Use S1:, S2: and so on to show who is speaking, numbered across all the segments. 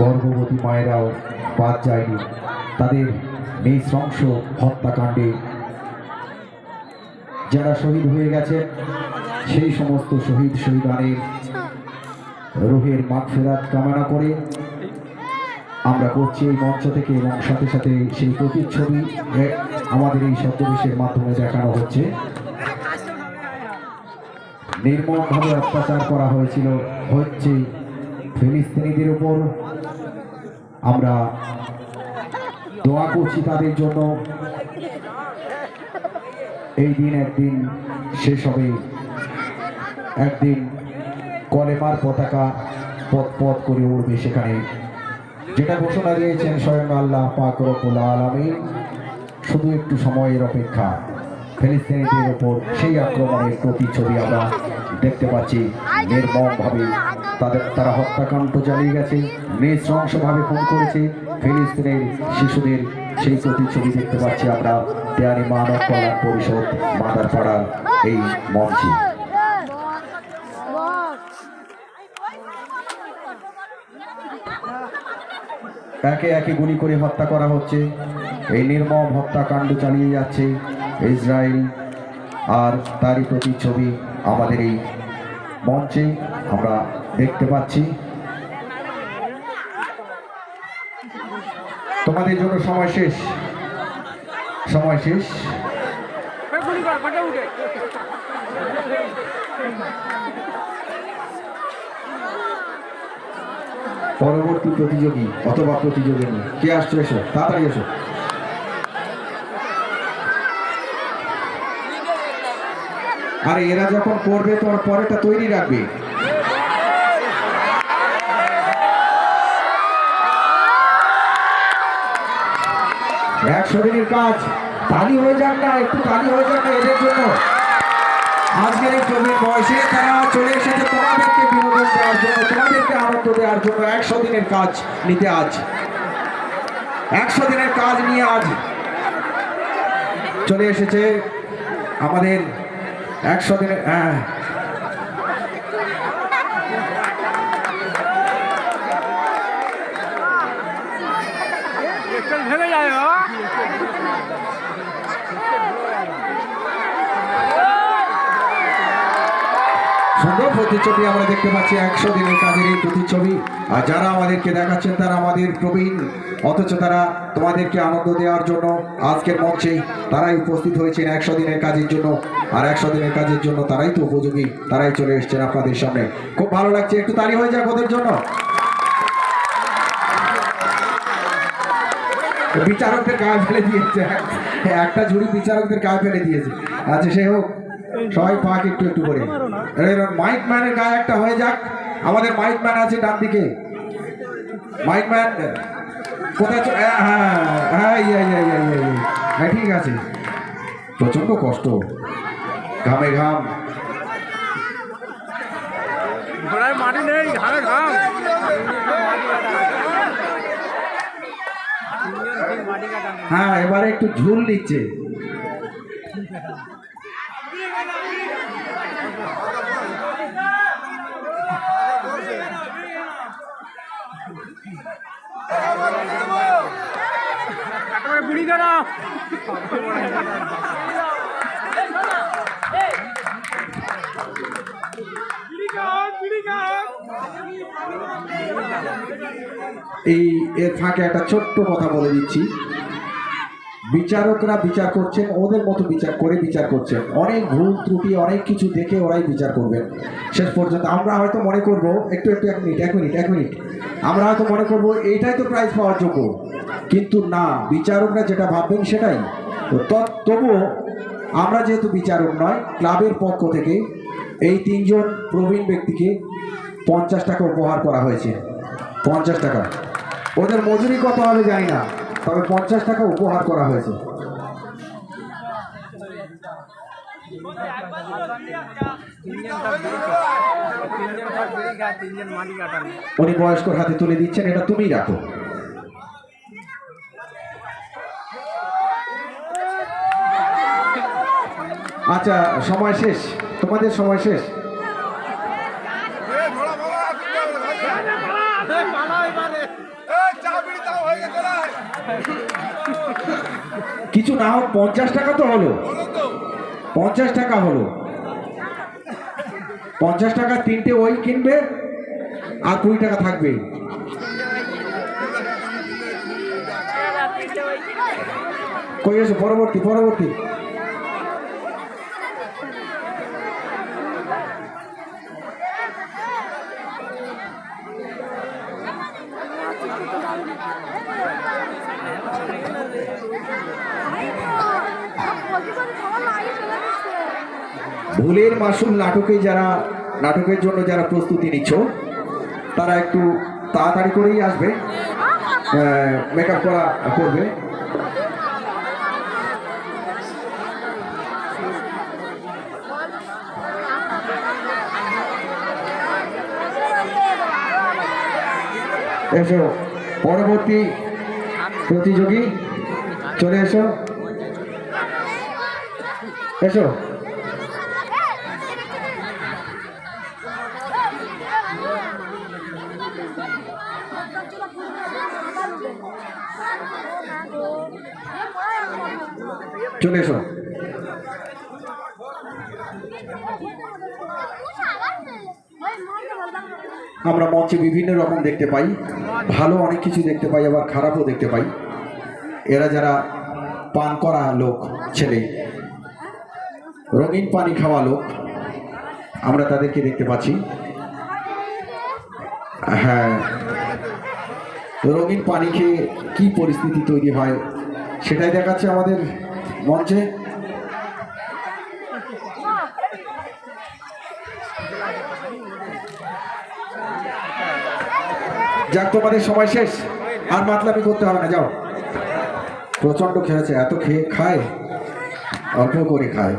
S1: গর্ভবতী মায়েরাও বাদ যায়নি। তাদের নৃশংস হত্যাকাণ্ডে যারা শহীদ হয়ে গেছে সেই সমস্ত শহীদ শহীদানের রুহের মাগফেরাত কামনা করে আমরা করছি এই মঞ্চ থেকে এবং সাথে সাথে সেই প্রতিচ্ছবি আমাদের এই শব্দবেশের মাধ্যমে দেখানো হচ্ছে। নির্মমভাবে অত্যাচার করা হয়েছিল হচ্ছে ফিলিস্তিনিদের উপর আমরা দোয়া করছি তাদের জন্য। এই দিন একদিন শেষ হবে। একদিন কলেমার পতাকা পথ পথ করে উঠবে সেখানে। যেটা ঘোষণা দিয়েছেন স্বয়ং আল্লাহ পাক আলামিন, শুধু একটু সময়ের অপেক্ষা। ফিলিস্তিনিদের উপর সেই আক্রমণের প্রতিচ্ছবি আমরা দেখতে পাচ্ছি নির্মমভাবে। তাদের তারা হত্যাকাণ্ড চালিয়ে গেছে। নৃশংসভাবে খুন করেছে। ফিলিস্তিনের শিশুদের সেই প্রতিচ্ছবি দেখতে পাচ্ছি আমরা। দেয়ানি মানব কল্যাণ পরিষদ, মাদারপাড়া, এই মঞ্চে। একে একে গুলি করে হত্যা করা হচ্ছে। এই নির্মম হত্যাকাণ্ড চালিয়ে যাচ্ছে ইসরায়েল। আর তারই প্রতিচ্ছবি আমাদের এই মঞ্চে। আমরা দেখতে পাচ্ছি। তোমাদের জন্য সময় শেষ। সময় শেষ। পরবর্তী প্রতিযোগী অথবা প্রতিযোগিনী। কে আসছো এসো, তাড়াতাড়ি এসো। আর এরা যখন করবে তোমার পরেরটা তৈরি রাখবে। একশো দিনের কাজ। তালি হয়ে যাক না, একটু তালি হয়ে যাক না এদের জন্য। আজকের এই প্রবীণ বয়সে তারা চলে এসেছে তোমাদেরকে বিনোদন দেওয়ার জন্য, তোমাদেরকে আনন্দ দেওয়ার জন্য। একশো দিনের কাজ নিতে আজ। একশো দিনের কাজ নিয়ে আজ চলে এসেছে আমাদের একশো দিনের হ্যাঁ
S2: ভেঙে যায় বাবা
S1: সুন্দর প্রতিচ্ছবি আমরা দেখতে পাচ্ছি, একশো দিনের কাজের এই প্রতিচ্ছবি। আর যারা আমাদেরকে দেখাচ্ছেন, তারা আমাদের প্রবীণ, অথচ তারা তোমাদেরকে আনন্দ দেওয়ার জন্য আজকের মঞ্চে তারাই উপস্থিত হয়েছেন একশো দিনের কাজের জন্য। আর একশো দিনের কাজের জন্য তারাই তো উপযোগী, তারাই চলে এসেছেন আপনাদের সামনে। খুব ভালো লাগছে, একটু তালি হয়ে যাক ওদের জন্য। বিচারকদের গায়ে ফেলে দিয়েছে। একটা ঝুড়ি বিচারকদের গায়ে ফেলে দিয়েছে। আচ্ছা সে হোক। সবাই পাক একটু একটু করে। এবার মাইক ম্যানের গায়ে একটা হয়ে যাক। আমাদের মাইক ম্যান আছে ডান দিকে। মাইক ম্যান কোথায় হ্যাঁ হ্যাঁ হ্যাঁ ইয়ে ইয়ে ইয়ে ইয়ে ইয়ে। হ্যাঁ ঠিক আছে। প্রচণ্ড কষ্ট। ঘামে ঘাম।
S2: মাটি নেই ঘামে ঘাম।
S1: হ্যাঁ এবারে একটু ঝুল নিচ্ছে
S2: একেবারে বুড়ি কেন
S1: এই এর ফাঁকে একটা ছোট্ট কথা বলে দিচ্ছি। বিচারকরা বিচার করছেন, ওদের মতো বিচার করে বিচার করছেন। অনেক ভুল ত্রুটি, অনেক কিছু দেখে ওরাই বিচার করবেন। শেষ পর্যন্ত আমরা হয়তো মনে করব, একটু একটু, এক মিনিট এক মিনিট এক মিনিট। আমরা হয়তো মনে করব, এইটাই তো প্রাইজ পাওয়ার যোগ্য। কিন্তু না, বিচারকরা যেটা ভাববেন সেটাই। তবুও আমরা যেহেতু বিচারক নয়, ক্লাবের পক্ষ থেকে এই তিনজন প্রবীণ ব্যক্তিকে পঞ্চাশ টাকা উপহার করা হয়েছে। পঞ্চাশ টাকা। ওদের মজুরি কত হবে জানি না, তবে পঞ্চাশ টাকা উপহার করা হয়েছে। উনি বয়স্কর হাতে তুলে দিচ্ছেন, এটা তুমিই রাখো। আচ্ছা সময় শেষ। তোমাদের সময় শেষ। কিছু না হোক, পঞ্চাশ টাকা তো হলো। পঞ্চাশ টাকা হলো। পঞ্চাশ টাকা তিনটে ওই কিনবে, আর কুড়ি টাকা থাকবে। কই এসো, পরবর্তী পরবর্তী। মাসুল নাটকে যারা, নাটকের জন্য যারা প্রস্তুতি নিচ্ছ, তারা একটু তাড়াতাড়ি করেই আসবে মেকআপ করা করবে। এসো, পরবর্তী প্রতিযোগী, চলে এসো। এসো। চলে এসো। আমরা মঞ্চে বিভিন্ন রকম দেখতে পাই। ভালো অনেক কিছু দেখতে পাই, আবার খারাপও দেখতে পাই। এরা যারা পান করা লোক, ছেলে, রঙিন পানি খাওয়া লোক, আমরা তাদেরকে দেখতে পাচ্ছি। হ্যাঁ রঙিন পানি খেয়ে কি পরিস্থিতি তৈরি হয়, সেটাই দেখাচ্ছে আমাদের মঞ্চে যাক, তোমাদের সময় শেষ। আর মাতলামি করতে হবে না, যাও। প্রচণ্ড খেয়েছে, এত খেয়ে খায়? অল্প করে খায়।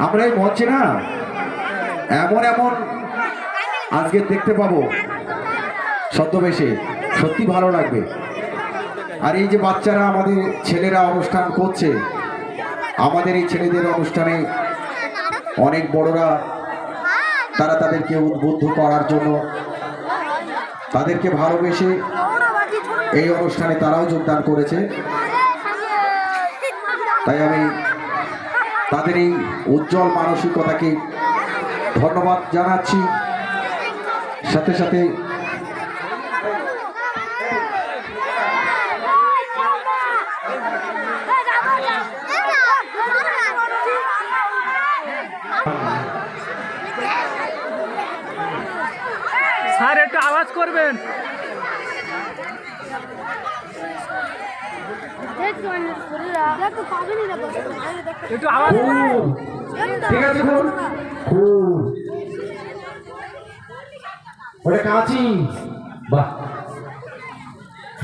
S1: আমরা এই মঞ্চে না? এমন এমন। আজকে দেখতে পাবো। ছদ্মবেশে। সত্যি ভালো লাগবে। আর এই যে বাচ্চারা আমাদের ছেলেরা অনুষ্ঠান করছে, আমাদের এই ছেলেদের অনুষ্ঠানে অনেক বড়রা, তারা তাদেরকে উদ্বুদ্ধ করার জন্য তাদেরকে ভালোবেসে এই অনুষ্ঠানে তারাও যোগদান করেছে। তাই আমি তাদের এই উজ্জ্বল মানসিকতাকে ধন্যবাদ জানাচ্ছি। সাথে সাথে
S2: স্যার একটু আওয়াজ করবেন
S3: দেখো পাবেনি না বসে দেখো
S2: একটু আওয়াজ
S1: ঠিক আছে খুব খুব ওটা কাঁচি। বাহ।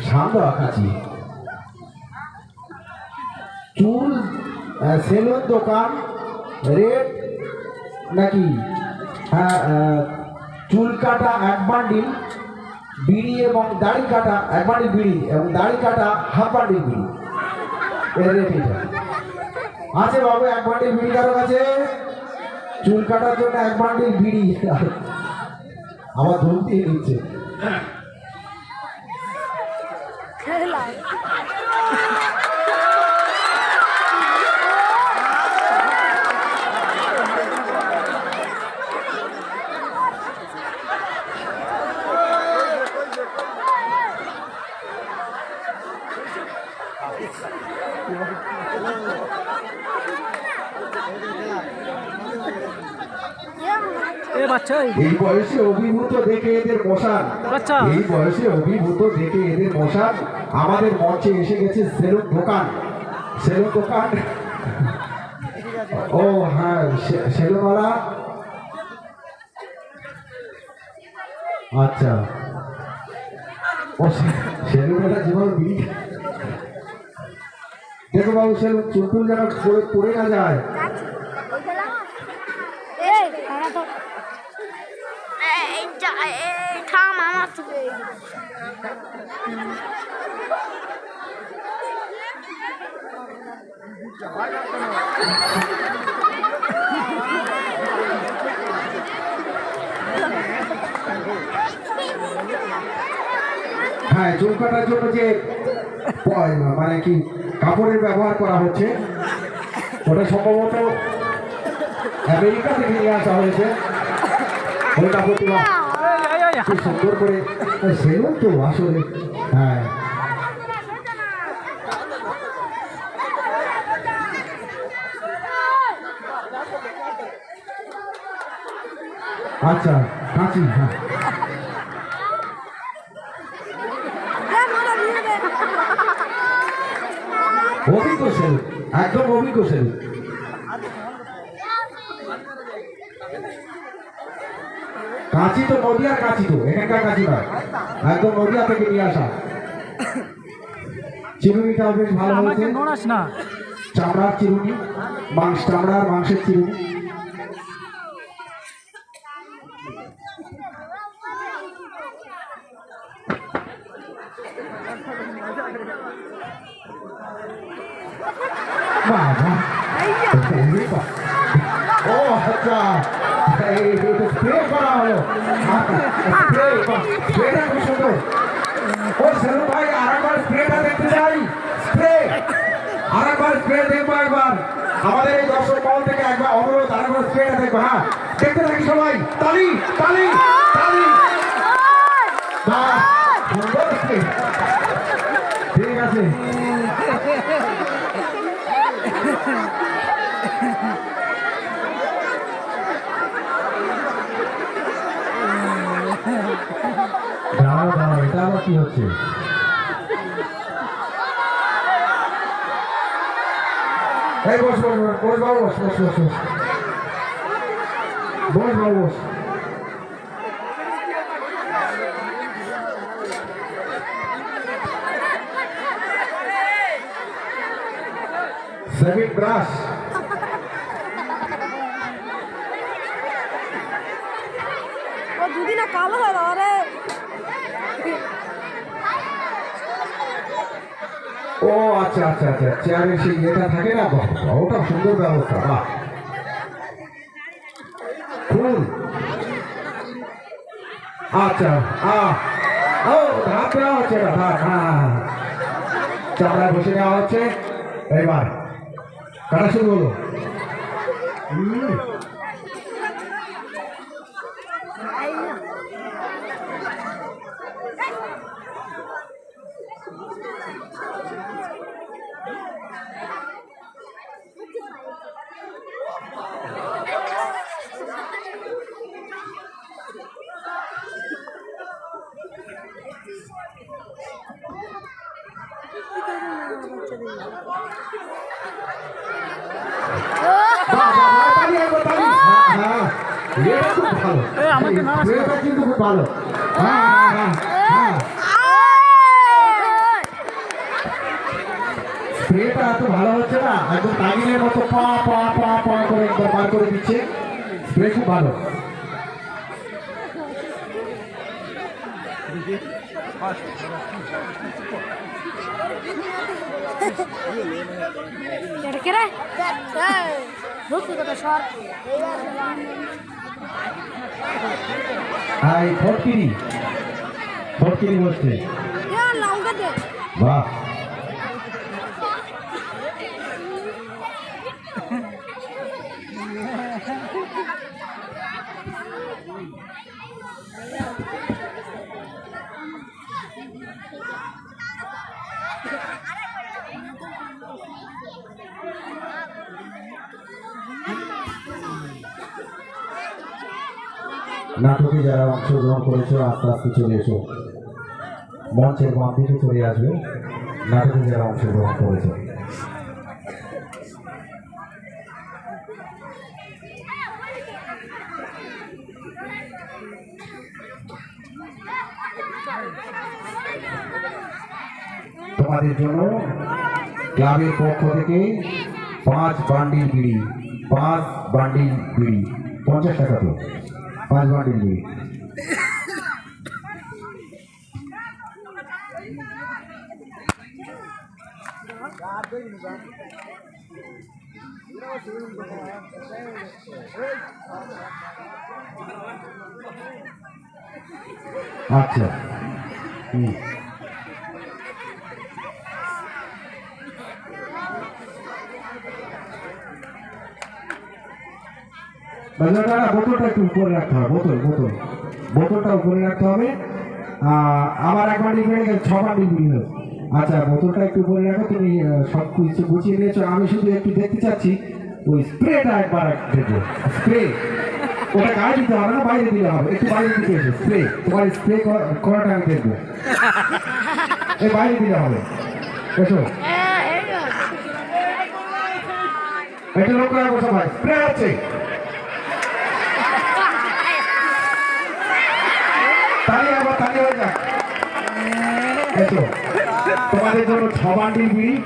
S1: সামনে কাঁচি। চুল সেলুন দোকান রেট নাকি? হ্যাঁ চুল কাটা এক বান্ডিল বিড়ি এবং দাড়ি কাটা এক বান্ডিল বিড়ি এবং দাড়ি কাটা হাফ বান্ডিল বিড়ি। আছে বাবু, এক বান্ডিল বিড়ি কারও কাছে? চুল কাটার জন্য এক বান্ডিল বিড়ি। আমার ধুম দিয়ে দিচ্ছে।
S3: খেলা
S2: এ বাচ্চা এই।
S1: বয়সে অভিভূত দেখে এদের মশান।
S2: আচ্ছা।
S1: এই বয়সে অভিভূত দেখে এদের মশান। আমাদের মঞ্চে এসে গেছে সেলুন দোকান। সেলুন দোকান। ও হ্যাঁ সেলুনওয়ালা। আচ্ছা। ও সেলুনওয়ালা যেভাবে বিড়ি দেখো বাবু সেলুন চুলটুল যেন পড়ে না যায়
S3: এই খানা তো এই যা এই থাম আমার থেকে
S1: হ্যাঁ চুল জন্য যে মানে কি কাপড়ের ব্যবহার করা হচ্ছে, ওটা সম্ভবত আমেরিকা থেকে নিয়ে আসা হয়েছে। ওই কাপড়টি খুব সুন্দর করে সেগুলো তো আসলে হ্যাঁ। আচ্ছা কাঁচি হ্যাঁ। অভিজ্ঞ সেলুক একদম অভিজ্ঞ সেলুক কাঁচি তো নদিয়ার কাছি তো এখানকার কাছি নয়। একদম নদিয়া থেকে নিয়ে আসা। চিরুনিটাও বেশ ভালো হয়েছে। চামড়ার চিরুনি মাংস চামড়ার মাংসের চিরুনি বাহ, বাহ। এই বাহ। ও আচ্ছা এই স্প্রে করা হলো স্প্রে স্প্রেটা খুব সুন্দর ও সেলু ভাই, আরেকবার স্প্রেটা দেখতে চাই। স্প্রে দেখব একবার। আমাদের এই দর্শক থেকে একবার অনুরোধ, আরেকবার স্প্রেটা দেখব হ্যাঁ। দেখতে থাকি সবাই। তালি তালি ঠিক আছে। দাঁড়াও দাঁড়াও এটা আবার কি হচ্ছে? এই বস বস
S3: ও দুদিনে কালো হলো রে
S1: ও আচ্ছা আচ্ছা আচ্ছা চেয়ারের সেই ইয়েটা থাকে না? ওটা সুন্দর ব্যবস্থা বাহ। ফুল। আচ্ছা আহ ও ধাপ দেওয়া হচ্ছে এটা ধাপ হ্যাঁ চামড়ায় বসে নেওয়া হচ্ছে। এবার কাটা শুরু হলো? হুম, বাহ, বাহ, বাহ, তালি একবার, তালি। হ্যাঁ, হ্যাঁ, এটা খুব ভালো
S2: এই, আমাকে
S1: ভালো হ্যাঁ হ্যাঁ হ্যাঁ হ্যাঁ এত ভালো হচ্ছে না একদম তাগিলের মতো পা পা পা পা করে একবার বার করে দিচ্ছে স্প্রে খুব ভালো
S3: এটা কে রে ধরতে কথা সর।
S1: এই ফটকিরি। ফটকিরি বসছে। বাহ। নাটকে যারা অংশগ্রহণ করেছে, আস্তে আস্তে চলে এসো। মঞ্চের বাম দিকে চলে আসবে। নাটকে যারা অংশগ্রহণ করেছে। তোমাদের জন্য ক্লাবের পক্ষ থেকে পাঁচ বান্ডিল বিড়ি, পাঁচ বান্ডিল বিড়ি, পঞ্চাশ টাকা তো পাঁচ বান্ডিল বিড়ি আচ্ছা হুম না বোতলটা একটু উপরে রাখতে হবে বোতল বোতল। বোতলটা উপরে রাখতে হবে। আমার এক বাটি বেড়ে গেছে ছ বিড়ি হয়েছে আচ্ছা বোতলটা একটু উপরে রাখো তুমি সব কিছু গুছিয়ে নিয়েছো। আমি শুধু একটু দেখতে চাচ্ছি ওই স্প্রেটা একবার দেখব। স্প্রে। ওটা গায়ে দিতে হবে না বাইরে দিলে হবে। একটু বাইরে দিতে এসো স্প্রে। তোমার স্প্রে করাটা আমি দেখব। এই বাইরে দিলে হবে। এসো। একটু লোক রাখো সবাই। স্প্রে আছে তাহলে আবার তাহলে হয়ে যাক এসো তোমাদের জন্য ছ বান্ডিল বিড়ি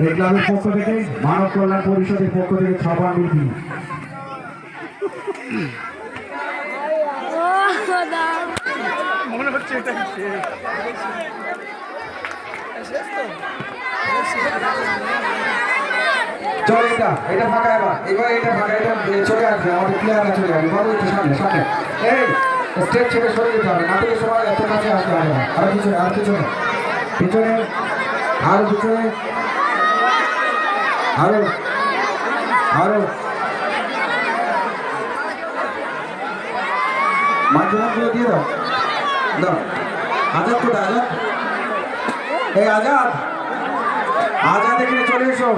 S1: এই ক্লাবের পক্ষ থেকে মানব কল্যাণ পরিষদের পক্ষ থেকে ছ বিড়ি
S2: মনে হচ্ছে এটা
S1: চল এটা এটা ফাঁকা এবার। এবার এটা ফাঁকা এটা চলে আসবে আমাদের প্লেয়াররা চলে বাবু একটু সামনে সামনে। এই স্টেপ ছেড়ে সরে যেতে হবে। নাটকের সময় এত কাছে আসতে হবে আরও পিছনে, আর পিছনে। পিছনে, আরও পিছনে। আরও আরও। মাঝখানগুলো দিয়ে দাও। দাও। আজাদ কোথায়? আজাদ? এই আজাদ। আজাদ এখানে চলে এসো।